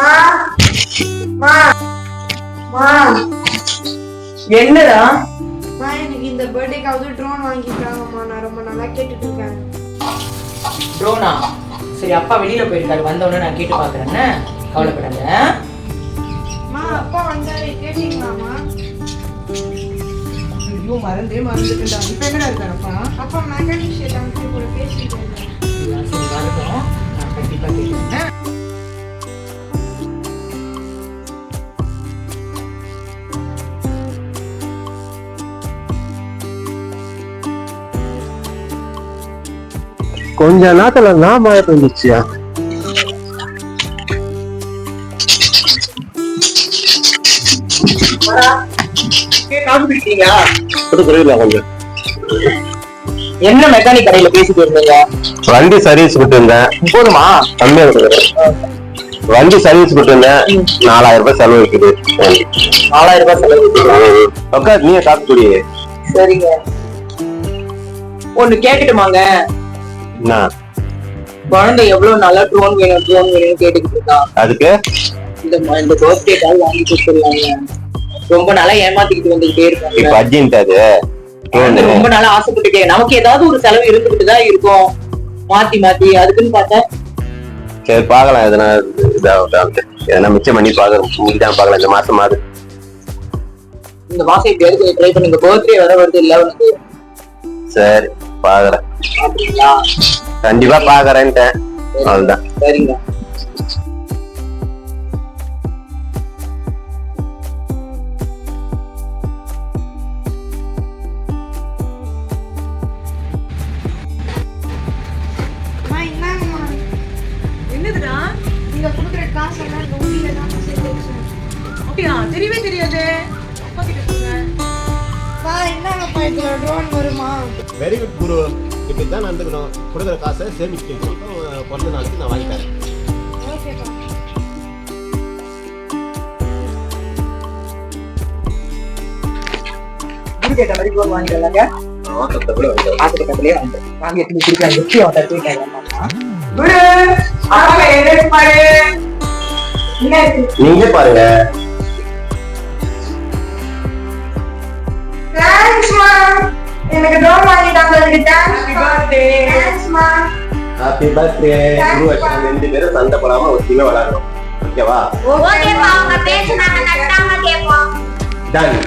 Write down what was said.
மா மா மா என்னடா? மா எனக்கு இந்த பர்த்டேக்காவது ட்ரோன் வாங்கிட்டாங்கம்மா நான் ரொம்ப நல்லா கேட்டுட்டு இருக்கேன் ட்ரோனா சரி அப்பா வெளியில போயிருக்காரு. வந்த உடனே நான் கேட்டு பாக்குறேன் என்ன? கவலைப்படாத. மா அப்பா வந்தாரு. கேட்டீங்களாமா ஐயோ மறந்தே மறந்துட்டா இப்ப எங்கடா இருக்காரப்பா அப்பா? மெக்கானிக் கொஞ்ச நேரத்துல நான் மழை பெஞ்சிச்சியா என்ன மெக்கானிக் கடையில பேசிட்டு இருந்தீங்க? வண்டி சர்வீஸ் விட்டு இருந்தேன் போதுமா? கம்மியா கொடுக்குறேன் வண்டி சர்வீஸ் விட்டு இருந்தேன் நாலாயிரம் ரூபாய் செலவு இருக்குது. நாலாயிரம் ரூபாய் செலவு உட்கார் நீயே காசு குடி. சரிங்க. ஒண்ணு கேட்டுட்டுமாங்க. குழந்தை எவ்வளவு நல்லா ட்ரோன் வேணும் ட்ரோன் வேணும்னு கேட்டுக்கிட்டு இருக்கான் அதுக்கு? இந்த இந்த பர்த்டேக்காக வாங்கி கொடுத்துருவாங்க. ரொம்ப நாளா ஏமாத்திக்கிட்டு வந்துகிட்டே இப்ப இருக்காங்க அர்ஜென்ட் அது ரொம்ப நாளா ஆசைப்பட்டுட்டே நமக்கு ஏதாவது ஒரு செலவு இருந்துகிட்டு தான் இருக்கும். மாத்தி மாத்தி அதுக்குன்னு பார்த்தா சரி பார்க்கலாம். எதனா இதாகட்டும் எதனா மிச்சம் பண்ணி பார்க்கறோம் இன்னைக்கு பார்க்கலாம். இந்த மாசம் மாது இந்த மாசம் எப்படியாவது ட்ரை பண்ணுங்க பர்த்டே வர வருது இல்ல உனக்கு சரி பாக்குறேன் அப்படிங்களா கண்டிப்பா பாக்குறேன்ட்டேன் அவ்வளவுதான். சரிங்க. தெரியவே தெரியாது. அப்பா கிட்ட சொல்லுங்க பா இந்தாங்கப்பா இதுல ட்ரோன் வருமா? வெரி குட் குரு. இப்படி தான் நடந்துக்கணும் கொடுக்குற காசை சேமிச்சு பிறந்த நாளுக்கு நான் வாங்கி தரேன். ஓகேப்பா குரு கேட்ட மாதிரி ட்ரோன் வாங்கிடலாங்க ஆசை பக்கத்துலயே வந்து வாங்கி எடுத்து கொடுக்குறாங்க எப்படி அவன் தட்டு நீங்களே பாருங்க எனக்கு ட்ரோன் வாங்கிட்டாங்க ஹாப்பி பர்த்டே குரு வச்சு ரெண்டு பேரும் சண்டை போடாம ஒத்தியுமே விளையாடுறோம். ஓகேவா ஓகேப்பா அவங்க பேசுனாங்க நட்டாம கேட்போம் டன்